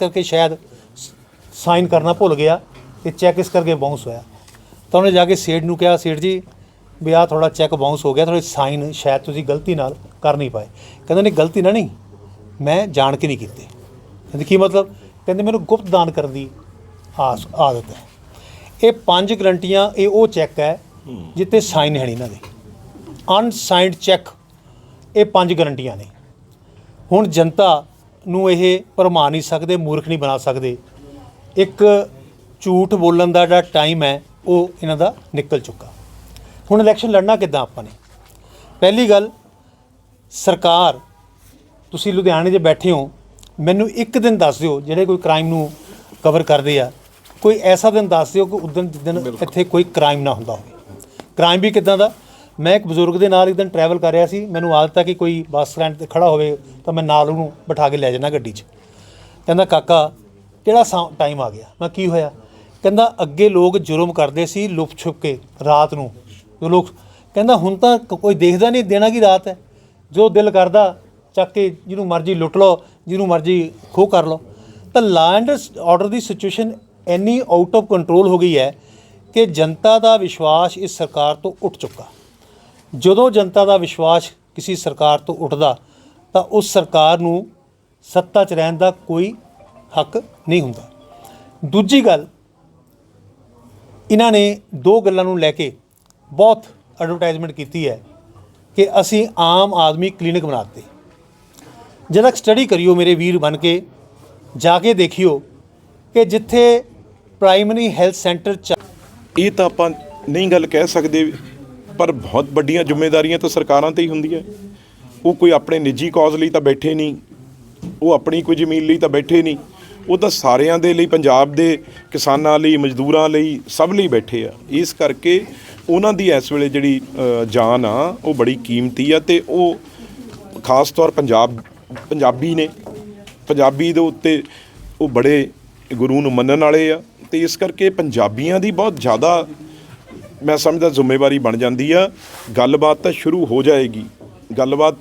ਕਰਕੇ ਸ਼ਾਇਦ ਸਾਈਨ ਕਰਨਾ ਭੁੱਲ ਗਿਆ ਤੇ ਚੈੱਕ ਇਸ ਕਰਕੇ ਬਾਉਂਸ ਹੋਇਆ। ਤਾਂ ਉਹਨੇ ਜਾ ਕੇ ਸੇਠ ਨੂੰ ਕਿਹਾ, ਸੇਠ ਜੀ, ਵੀ ਆਹ ਥੋੜਾ ਚੈੱਕ ਬਾਉਂਸ ਹੋ ਗਿਆ ਥੋੜੇ ਸਾਈਨ ਸ਼ਾਇਦ ਤੁਸੀਂ ਗਲਤੀ ਨਾਲ ਕਰ ਨਹੀਂ ਪਾਏ। ਕਹਿੰਦਾ, ਨਹੀਂ, ਗਲਤੀ ਨਾ ਨਹੀਂ, ਮੈਂ ਜਾਣ ਕੇ ਨਹੀਂ ਕੀਤੇ। ਕਹਿੰਦੇ, ਕੀ ਮਤਲਬ? ਕਹਿੰਦੇ, ਮੈਨੂੰ ਗੁਪਤ ਦਾਨ ਕਰਨ ਦੀ ਆਸ, ਆਦਤ ਹੈ। ਇਹ ਪੰਜ ਗਰੰਟੀਆਂ, ਇਹ ਉਹ ਚੈੱਕ ਹੈ ਜਿੱਤੇ ਸਾਈਨ ਹੈ ਨਹੀਂ ਇਹਨਾਂ ਦੇ। ਅਨਸਾਈਨਡ ਚੈੱਕ, ਇਹ ਪੰਜ ਗਰੰਟੀਆਂ ਨੇ। ਹੁਣ ਜਨਤਾ ਨੂੰ ਇਹ ਭਰਮਾ ਨਹੀਂ ਸਕਦੇ ਮੂਰਖ ਨਹੀਂ ਬਣਾ ਸਕਦੇ। ਇੱਕ ਝੂਠ ਬੋਲਣ ਦਾ ਜਿਹੜਾ ਟਾਈਮ ਹੈ ਉਹ ਇਹਨਾਂ ਦਾ ਨਿਕਲ ਚੁੱਕਾ। ਹੁਣ ਇਲੈਕਸ਼ਨ ਲੜਨਾ ਕਿੱਦਾਂ ਆਪਾਂ ਨੇ? ਪਹਿਲੀ ਗੱਲ ਸਰਕਾਰ ਤੁਸੀਂ ਲੁਧਿਆਣੇ 'ਚ ਬੈਠੇ ਹੋ ਮੈਨੂੰ ਇੱਕ ਦਿਨ ਦੱਸ ਦਿਓ ਜਿਹੜੇ ਕੋਈ ਕ੍ਰਾਈਮ ਨੂੰ ਕਵਰ ਕਰਦੇ ਆ ਕੋਈ ਐਸਾ ਦਿਨ ਦੱਸ ਦਿਓ ਕਿ ਉਦੋਂ ਦਿਨ ਇੱਥੇ ਕੋਈ ਕ੍ਰਾਈਮ ਨਾ ਹੁੰਦਾ ਹੋਵੇ। ਕ੍ਰਾਈਮ ਵੀ ਕਿੱਦਾਂ ਦਾ? ਮੈਂ ਇੱਕ ਬਜ਼ੁਰਗ ਦੇ ਨਾਲ ਇੱਕ ਦਿਨ ਟਰੈਵਲ ਕਰ ਰਿਹਾ ਸੀ, ਮੈਨੂੰ ਆਦਤ ਹੈ ਕਿ ਕੋਈ ਬੱਸ ਸਟੈਂਡ ਤੇ ਖੜਾ ਹੋਵੇ ਤਾਂ ਮੈਂ ਨਾਲ ਉਹਨੂੰ ਬਿਠਾ ਕੇ ਲੈ ਜਾਣਾ ਗੱਡੀ 'ਚ। ਕਹਿੰਦਾ, ਕਾਕਾ, ਕਿਹੜਾ ਟਾਈਮ ਆ ਗਿਆ? ਮੈਂ ਕੀ ਹੋਇਆ? ਕਹਿੰਦਾ, ਅੱਗੇ ਲੋਕ ਜੁਰਮ ਕਰਦੇ ਸੀ ਲੁਪ ਛੁਪ ਕੇ ਰਾਤ ਨੂੰ। ਜੋ ਲੋਕ ਕਹਿੰਦਾ, ਹੁਣ ਤਾਂ ਕੋਈ ਦੇਖਦਾ ਨਹੀਂ, ਦੇਣਾ ਕੀ ਰਾਤ ਹੈ? ਜੋ ਦਿਲ ਕਰਦਾ, ਚੱਕ ਕੇ ਜਿਹਨੂੰ ਮਰਜ਼ੀ ਲੁੱਟ ਲਓ, ਜਿਹਨੂੰ ਮਰਜ਼ੀ ਖੋਹ ਕਰ ਲਓ। ਤਾਂ ਲਾ ਐਂਡ ਆਰਡਰ ਦੀ ਸਿਚੁਏਸ਼ਨ ਇੰਨੀ ਆਊਟ ਆਫ ਕੰਟਰੋਲ ਹੋ ਗਈ ਹੈ ਕਿ ਜਨਤਾ ਦਾ ਵਿਸ਼ਵਾਸ ਇਸ ਸਰਕਾਰ ਤੋਂ ਉੱਠ ਚੁੱਕਾ। ਜਦੋਂ ਜਨਤਾ ਦਾ ਵਿਸ਼ਵਾਸ ਕਿਸੇ ਸਰਕਾਰ ਤੋਂ ਉੱਠਦਾ, ਤਾਂ ਉਸ ਸਰਕਾਰ ਨੂੰ ਸੱਤਾ 'ਚ ਰਹਿਣ ਦਾ ਕੋਈ ਹੱਕ ਨਹੀਂ ਹੁੰਦਾ। ਦੂਜੀ ਗੱਲ, ਇਹਨਾਂ ਨੇ ਦੋ ਗੱਲਾਂ ਨੂੰ ਲੈ ਕੇ ਬਹੁਤ ਐਡਵਰਟਾਈਜ਼ਮੈਂਟ ਕੀਤੀ ਹੈ ਕਿ ਅਸੀਂ ਆਮ ਆਦਮੀ ਕਲੀਨਿਕ ਬਣਾਤੇ ਜਦ ਸਟੱਡੀ ਕਰਿਓ ਮੇਰੇ ਵੀਰ ਬਣ ਕੇ, ਜਾ ਕੇ ਦੇਖਿਓ ਕਿ ਜਿੱਥੇ ਪ੍ਰਾਇਮਰੀ ਹੈਲਥ ਸੈਂਟਰ ਚ ਇਹ ਤਾਂ ਆਪਾਂ ਨਹੀਂ ਗੱਲ ਕਹਿ ਸਕਦੇ ਪਰ ਬਹੁਤ ਵੱਡੀਆਂ ਜ਼ਿੰਮੇਵਾਰੀਆਂ ਤਾਂ ਸਰਕਾਰਾਂ ਤੇ ਹੀ ਹੁੰਦੀਆਂ ਉਹ ਕੋਈ ਆਪਣੇ ਨਿੱਜੀ ਕੌਜ਼ ਲਈ ਤਾਂ ਬੈਠੇ ਨਹੀਂ। ਉਹ ਆਪਣੀ ਕੋਈ ਜ਼ਮੀਨ ਲਈ ਤਾਂ ਬੈਠੇ ਨਹੀਂ। ਉਹ ਤਾਂ ਸਾਰਿਆਂ ਦੇ ਲਈ, ਪੰਜਾਬ ਦੇ ਕਿਸਾਨਾਂ ਲਈ, ਮਜ਼ਦੂਰਾਂ ਲਈ ਸਭ ਲਈ ਬੈਠੇ ਆ। ਇਸ ਕਰਕੇ ਉਹਨਾਂ ਦੀ ਇਸ ਵੇਲੇ ਜਿਹੜੀ ਜਾਨ ਆ, ਉਹ ਬੜੀ ਕੀਮਤੀ ਆ ਤੇ ਉਹ ਖਾਸ ਤੌਰ ਪੰਜਾਬ, ਪੰਜਾਬੀ ਨੇ। ਪੰਜਾਬੀ ਦੇ ਉੱਤੇ ਉਹ ਬੜੇ ਗੁਰੂ ਨੂੰ ਮੰਨਣ ਵਾਲੇ ਆ ਤੇ ਇਸ ਕਰਕੇ ਪੰਜਾਬੀਆਂ ਦੀ ਬਹੁਤ ਜ਼ਿਆਦਾ ਮੈਂ ਸਮਝਦਾ ਜ਼ਿੰਮੇਵਾਰੀ ਬਣ ਜਾਂਦੀ ਆ। ਗੱਲਬਾਤ ਤਾਂ ਸ਼ੁਰੂ ਹੋ ਜਾਏਗੀ। ਗੱਲਬਾਤ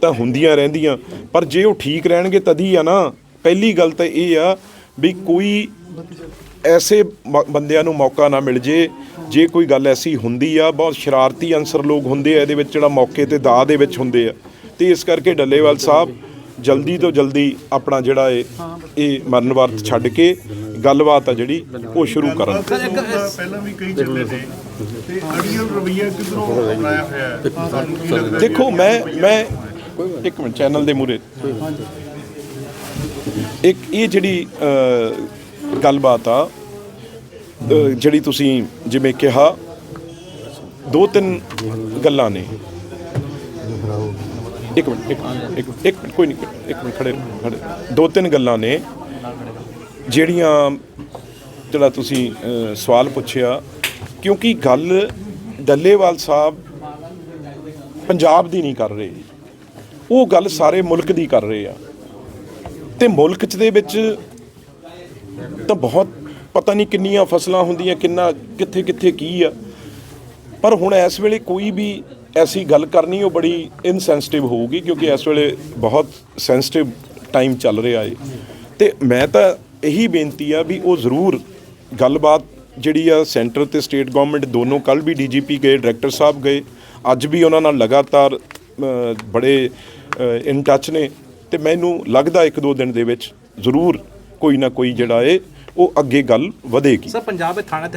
ਤਾਂ ਹੁੰਦੀਆਂ ਰਹਿੰਦੀਆਂ। ਪਰ ਜੇ ਉਹ ਠੀਕ ਰਹਿਣਗੇ ਤਦੀ ਆ ਨਾ। ਪਹਿਲੀ ਗੱਲ ਤਾਂ ਇਹ ਆ ਵੀ ਕੋਈ ਐਸੇ ਮ- ਬੰਦਿਆਂ ਨੂੰ ਮੌਕਾ ਨਾ ਮਿਲ ਜੇ। ਜੇ ਕੋਈ ਗੱਲ ਐਸੀ ਹੁੰਦੀ ਆ, ਬਹੁਤ ਸ਼ਰਾਰਤੀ ਅਨਸਰ ਲੋਕ ਹੁੰਦੇ ਆ, ਇਹਦੇ ਵਿੱਚ ਜਿਹੜਾ ਮੌਕੇ ਤੇ ਦਾਅ ਦੇ ਵਿੱਚ ਹੁੰਦੇ ਆ। ਤੇ ਇਸ ਕਰਕੇ ਡੱਲੇਵਾਲ ਸਾਹਿਬ ਜਲਦੀ ਤੋਂ ਜਲਦੀ ਆਪਣਾ ਜਿਹੜਾ ਇਹ ਇਹ ਮਰਨ ਵਰਤ ਛੱਡ ਕੇ ਗੱਲਬਾਤ ਆ ਜਿਹੜੀ ਉਹ ਸ਼ੁਰੂ ਕਰਨ। ਪਹਿਲਾਂ ਵੀ ਕਈ ਚੱਲੇ ਨੇ ਤੇ ਅੜੀਅਲ ਰਵਈਆ ਕਿਧਰੋਂ ਅਪਣਾਇਆ ਹੋਇਆ ਹੈ? ਤੁਹਾਨੂੰ ਕੀ ਲੱਗਦਾ ਦੇਖੋ ਮੈਂ ਮੈਂ ਇੱਕ ਮਿੰਟ ਚੈਨਲ ਦੇ ਮੂਰੇ ਇੱਕ ਇਹ ਜਿਹੜੀ ਗੱਲਬਾਤ ਆ ਜਿਹੜੀ ਤੁਸੀਂ ਜਿਵੇਂ ਕਿਹਾ ਦੋ ਤਿੰਨ ਗੱਲਾਂ ਨੇ। ਇੱਕ ਮਿੰਟ ਇੱਕ ਮਿੰਟ, ਕੋਈ ਨਹੀਂ ਇੱਕ ਮਿੰਟ ਖੜੇ ਖੜੇ। ਦੋ ਤਿੰਨ ਗੱਲਾਂ ਨੇ। ਜਿਹੜੀਆਂ ਜਿਹੜਾ ਤੁਸੀਂ ਸਵਾਲ ਪੁੱਛਿਆ, ਕਿਉਂਕਿ ਗੱਲ ਡੱਲੇਵਾਲ ਸਾਹਿਬ ਪੰਜਾਬ ਦੀ ਨਹੀਂ ਕਰ ਰਹੇ। ਉਹ ਗੱਲ ਸਾਰੇ ਮੁਲਕ ਦੀ ਕਰ ਰਹੇ ਆ। ਤੇ ਮੁਲਕ ਚ ਦੇ ਵਿੱਚ ਤਾਂ ਬਹੁਤ ਪਤਾ ਨਹੀਂ ਕਿੰਨੀਆਂ ਫਸਲਾਂ ਹੁੰਦੀਆਂ, ਕਿੰਨਾ, ਕਿੱਥੇ ਕਿੱਥੇ ਕੀ ਆ। ਪਰ ਹੁਣ ਇਸ ਵੇਲੇ ਕੋਈ ਵੀ ਐਸੀ ਗੱਲ ਕਰਨੀ, ਉਹ ਬੜੀ ਇਨਸੈਂਸਿਟਿਵ ਹੋਊਗੀ, ਕਿਉਂਕਿ ਇਸ ਵੇਲੇ ਬਹੁਤ ਸੈਂਸਿਟਿਵ ਟਾਈਮ ਚੱਲ ਰਿਹਾ ਏ। ਤੇ ਮੈਂ ਤਾਂ ਇਹੀ ਬੇਨਤੀ ਆ ਵੀ ਉਹ ਜ਼ਰੂਰ ਗੱਲਬਾਤ ਜਿਹੜੀ ਆ ਸੈਂਟਰ ਤੇ ਸਟੇਟ ਗਵਰਨਮੈਂਟ ਦੋਨੋਂ ਕੱਲ ਵੀ ਡੀਜੀਪੀ ਗਏ, ਡਾਇਰੈਕਟਰ ਸਾਹਿਬ ਗਏ, ਅੱਜ ਵੀ ਉਹਨਾਂ ਨਾਲ ਲਗਾਤਾਰ ਬੜੇ ਇਨ ਟੱਚ ਨੇ ਤੇ ਮੈਨੂੰ ਲੱਗਦਾ ਇੱਕ ਦੋ ਦਿਨ ਦੇ ਵਿੱਚ ਜ਼ਰੂਰ ਕੋਈ ਨਾ ਕੋਈ ਜਿਹੜਾ ਏ, ਉਹ ਅੱਗੇ ਗੱਲ ਵਧੇਗੀ। ਸਰ, ਪੰਜਾਬ ਦੇ ਥਾਣੇ